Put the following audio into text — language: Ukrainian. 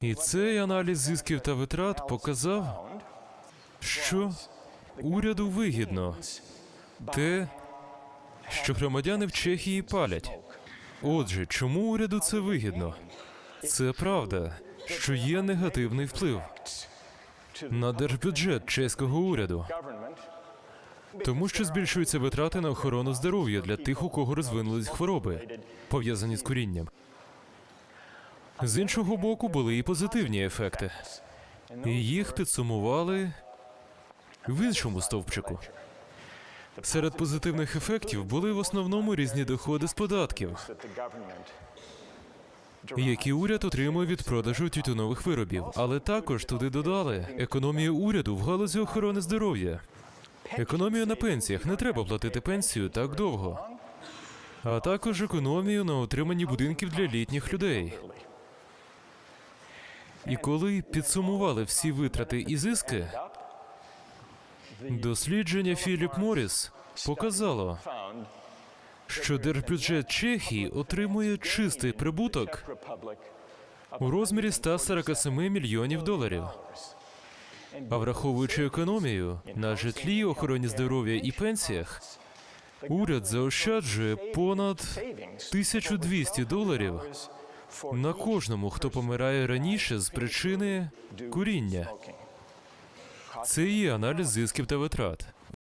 І цей аналіз зисків та витрат показав, що уряду вигідно те, що громадяни в Чехії палять. Отже, чому уряду це вигідно? Це правда, що є негативний вплив на держбюджет чеського уряду, тому що збільшуються витрати на охорону здоров'я для тих, у кого розвинулись хвороби, пов'язані з курінням. З іншого боку, були і позитивні ефекти. І їх підсумували в іншому стовпчику. Серед позитивних ефектів були в основному різні доходи з податків, які уряд отримує від продажу тютюнових виробів, але також туди додали економію уряду в галузі охорони здоров'я. Економію на пенсіях не треба платити пенсію так довго, а також економію на отриманні будинків для літніх людей. І коли підсумували всі витрати і зиски, дослідження Філіп Моріс показало, що держбюджет Чехії отримує чистий прибуток у розмірі 147 мільйонів доларів. А враховуючи економію на житлі, охороні здоров'я і пенсіях, уряд заощаджує понад 1200 доларів на кожному, хто помирає раніше з причини куріння. Це і є аналіз зисків та витрат.